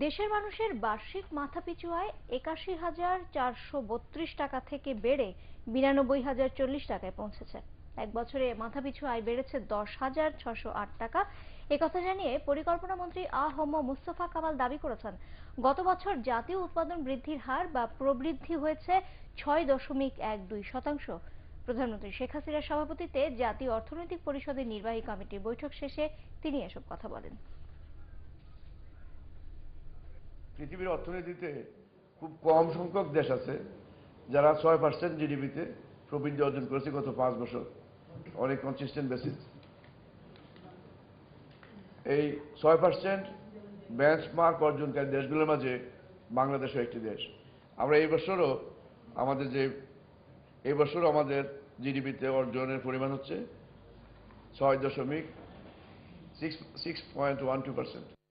দেশের মানুষের বার্ষিক মাথাপিছু আয় একাশি হাজার চারশো বত্রিশ টাকা থেকে বেড়ে বিরানব্বই হাজার চল্লিশ টাকায় পৌঁছেছে। এক বছরে মাথাপিছু আয় বেড়েছে দশ হাজার ছশো আট টাকা। একথা জানিয়ে পরিকল্পনা মন্ত্রী আ হম মুস্তফা কামাল দাবি করেছেন, গত বছর জাতীয় উৎপাদন বৃদ্ধির হার বা প্রবৃদ্ধি হয়েছে ছয় দশমিক এক দুই শতাংশ। প্রধানমন্ত্রী শেখ হাসিনার সভাপতিত্বে জাতীয় অর্থনৈতিক পরিষদের নির্বাহী কমিটির বৈঠক শেষে তিনি এসব কথা বলেন। পৃথিবীর অর্থনীতিতে খুব কম সংখ্যক দেশ আছে যারা ছয় পার্সেন্ট জিডিপিতে প্রবৃদ্ধি অর্জন করেছে গত পাঁচ বছর অনেক কনসিস্টেন্ট বেসিস এই ছয় পার্সেন্ট বেঞ্চমার্ক অর্জনকারী দেশগুলোর মাঝে বাংলাদেশও একটি দেশ। আমরা এই বছরও আমাদের যে, এই বছরও আমাদের জিডিপিতে অর্জনের পরিমাণ হচ্ছে ছয় দশমিক six six point one two percent